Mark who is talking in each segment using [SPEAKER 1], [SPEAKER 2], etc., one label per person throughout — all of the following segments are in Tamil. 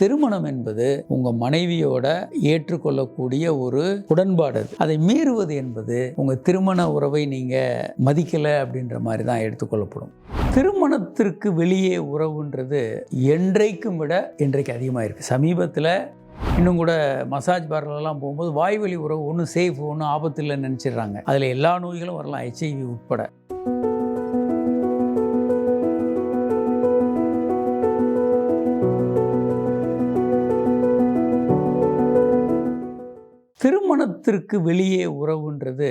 [SPEAKER 1] திருமணம் என்பது உங்க மனைவியோட ஏற்றுக்கொள்ளக்கூடிய ஒரு உடன்பாடு அது. அதை மீறுவது என்பது உங்க திருமண உறவை நீங்க மதிக்கல அப்படின்ற மாதிரி தான் எடுத்துக்கொள்ளப்படும். திருமணத்திற்கு வெளியே உறவுன்றது என்றைக்கும் விட இன்றைக்கு அதிகமாக இருக்குது சமீபத்தில் இன்னும் கூட மசாஜ் பார்லர்லாம் போகும்போது வாய்வழி உறவு ஒன்றும் சேஃப் ஒன்றும் ஆபத்து இல்லைன்னு நினச்சிடுறாங்க. அதில் எல்லா நோய்களும் வரலாம் ஹெச்ஐவி உட்பட. திருமணத்திற்கு வெளியே உறவுன்றது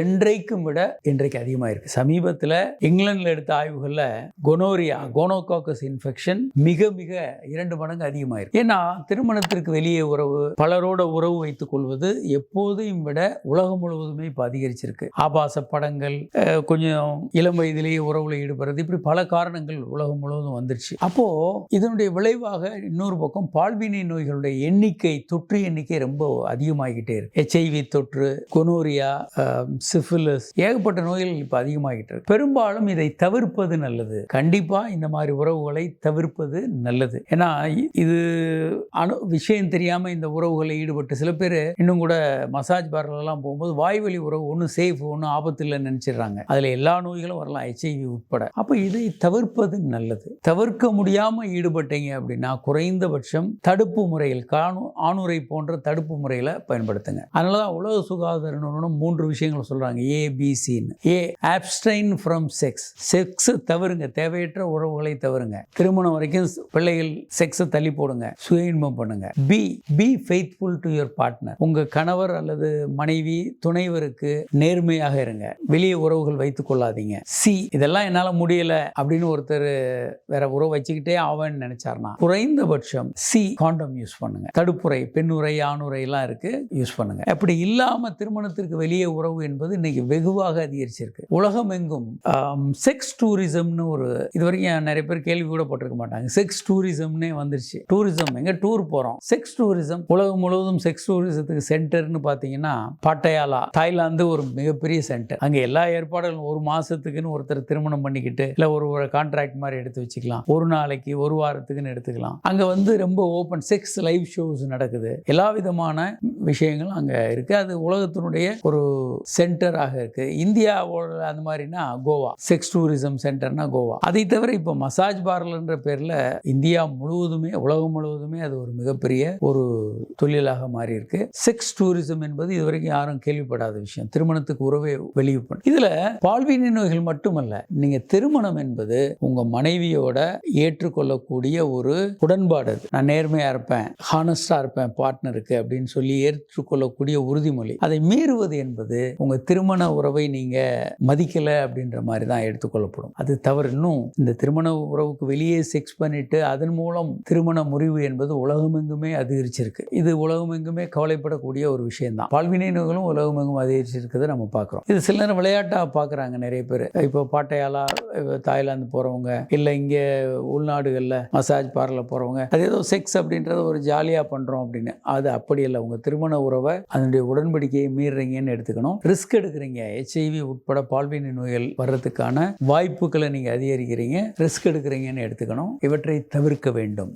[SPEAKER 1] என்றைக்கும் விட இன்றைக்கு அதிகமாக இருக்கு சமீபத்தில் இங்கிலாந்தில் எடுத்த ஆய்வுகளில் கொனோரியா கோனோகாக்கஸ் இன்ஃபெக்ஷன் மிக மிக இரண்டு மடங்கு அதிகமாயிருக்கு. ஏன்னா திருமணத்திற்கு வெளியே உறவு பலரோட உறவு வைத்துக் கொள்வது எப்போதையும் விட உலகம் முழுவதுமே இப்போ அதிகரிச்சிருக்கு. ஆபாச படங்கள் கொஞ்சம் இளம் வயதிலேயே உறவுல ஈடுபடுறது இப்படி பல காரணங்கள் உலகம் முழுவதும் வந்துருச்சு. அப்போ இதனுடைய விளைவாக இன்னொரு பக்கம் பால்வினை நோய்களுடைய எண்ணிக்கை தொற்று எண்ணிக்கை ரொம்ப அதிகமாகிக்கிட்டே இருக்கு ஹெச்ஐவி தொற்று கொனோரியா சிஃபிலஸ் um, ஏகப்பட்ட நோய்கள் இப்போ அதிகமாகிட்டு இருக்கு. பெரும்பாலும் இதை தவிர்ப்பது நல்லது. கண்டிப்பா இந்த மாதிரி உறவுகளை தவிர்ப்பது நல்லது. ஏன்னா இது அணு விஷயம் தெரியாம இந்த உறவுகளை ஈடுபட்டு சில பேர் இன்னும் கூட மசாஜ் பார்லர்லாம் போகும்போது வாய்வழி உறவு ஒன்றும் சேஃப் ஒன்றும் ஆபத்து இல்லைன்னு நினச்சிடுறாங்க. அதில் எல்லா நோய்களும் வரலாம் ஹெச்ஐவி உட்பட. அப்போ இதை தவிர்ப்பது நல்லது. தவிர்க்க முடியாமல் ஈடுபட்டீங்க அப்படின்னா குறைந்தபட்சம் தடுப்பு முறையில் காணு ஆணுரை போன்ற தடுப்பு முறையில் பயன்படுத்துங்க. அதனால தான் உலக சுகாதார நிறுவனம் மூன்று விஷயங்கள் சொல்கிறாங்க ஏபிசின்னு A abstain from sex sex தவறுங்க. தேவையற்ற உறவுகளை தவறுங்க. திருமணம் வரைக்கும் பிள்ளைகள் செக்ஸை தள்ளி போடுங்க. சுய இன்பம் பண்ணுங்க. B B faithful to your partner உங்க கணவர் அல்லது மனைவி துணைவருக்கு நேர்மையாக இருங்க. வெளியே உறவுகள் வைத்துக் கொள்ளாதீங்க. சி இதெல்லாம் என்னால முடியல அப்படின்னு ஒருத்தர் வேற உறவு வச்சுக்கிட்டே ஆவேன்னு நினைச்சாருன்னா குறைந்தபட்சம் சி காண்டம் யூஸ் பண்ணுங்க. தடுப்புரை பெண்ணுரை ஆணுரை எல்லாம் இருக்கு. யூஸ் பண்ணுங்க. அப்படி இல்லாம திருமணத்திற்கு வெளியே உறவு என்பது இன்னைக்கு வெகுவாக அதிகரிச்சிருக்கு. உலகம் எங்கும் செக்ஸ் டூரிசம்னு ஒரு இது வரைக்கும் நிறைய பேர் கேள்வி கூட போட்டிருக்க மாட்டாங்க. செக்ஸ் டூரிசம்னே வந்துருச்சு. டூரிசம் எங்க டூர் போறோம். செக்ஸ் டூரிசம் உலகம் முழுவதும் செக்ஸ் டூரிசத்துக்கு சென்டர்னு பார்த்தீங்கன்னா பட்டயாலா தாய்லாந்து ஒரு மிகப்பெரிய சென்டர் அங்க எல்லா ஏற்பாடுகளும் ஒரு மாசத்துக்குன்னு ஒருத்தர் திருமணம் பண்ணிக்கிட்டு இல்ல ஒரு ஒரு கான்ட்ராக்ட் மாதிரி எடுத்து வச்சுக்கலாம். ஒரு நாளைக்கு ஒரு வாரத்துக்குன்னு எடுத்துக்கலாம். அங்க வந்து ரொம்ப ஓப்பன் செக்ஸ் லைவ் ஷோஸ் நடக்குது. எல்லா விதமான விஷயங்கள் அங்க இருக்கு. அது உலகத்தினுடைய ஒரு சென்டராக இருக்கு. இந்தியாவோட அந்த மாதிரினா கோவா. செக்ஸ் டூரிசம் சென்டர்னா கோவா. அதை தவிர இப்போ மசாஜ் பார்லர்ன்ற பேர்ல இந்தியா முழுவதுமே உலகம் முழுவதுமே அது ஒரு மிகப்பெரிய ஒரு தொழிலாக மாறி இருக்கு செக்ஸ் டூரிசம் என்பது இதுவரைக்கும் யாரும் கேள்விப்படாத விஷயம். திருமணத்துக்கு உறவை வெளியே பண்ண இதுல பால்வினை நோய்கள் மட்டுமல்ல நீங்க திருமணம் என்பது உங்கள் மனைவியோட ஏற்றுக்கொள்ளக்கூடிய ஒரு உடன்பாடு நான் நேர்மையாக இருப்பேன் ஹானஸ்டா இருப்பேன் பார்ட்னருக்கு அப்படின்னு சொல்லி ஏற்றுக்கொள்ளக்கூடிய உறுதிமொழி. அதை மீறுவது என்பது உங்கள் திருமண உறவை நீங்கள் மதிக்கலை அப்படின்ற மாதிரி தான் எடுத்துக்கொள்ளப்படும். அது தவறு. இன்னும் இந்த திருமண உறவுக்கு வெளியே செக்ஸ் பண்ணிட்டு அதன் மூலம் திருமண முறிவு என்பது உலகமெங்குமே அதிகரிச்சிருக்கு. இது உலகமெங்குமே கவலைப்படக்கூடிய ஒரு விஷயம்தான். பால்வினைகளும் உலகமெங்கும் அதிகரிச்சிருக்கிறது நம்ம பார்க்குறோம். இது சில நேரம் விளையாட்டாக பார்க்குறாங்க நிறைய பேர். இப்போ பாட்டையாலா தாய்லாந்து போகிறவங்க இல்லை இங்கே உள்நாடுகளில் மசாஜ் பார்லர் போகிறவங்க அது ஏதோ செக்ஸ் அப்படின்றத ஒரு ஜாலியாக பண்ணுறோம் அப்படின்னு. அது அப்படி இல்லை. உங்கள் திருமண உறவை அதனுடைய உடன்படிக்கையை மீறுறீங்கன்னு எடுத்துக்கணும். ரிஸ்க் எடுக்கிறீங்க. ஹெச்ஐவி உட்பட பால்வினை நோய்கள் வர்றதுக்கான வாய்ப்புகளை நீங்கள் அதிகரிக்கிறீங்க. ரிஸ்க் எடுக்கிறீங்கன்னு எடுத்துக்கணும். இவற்றை தவிர்க்க வேண்டும்.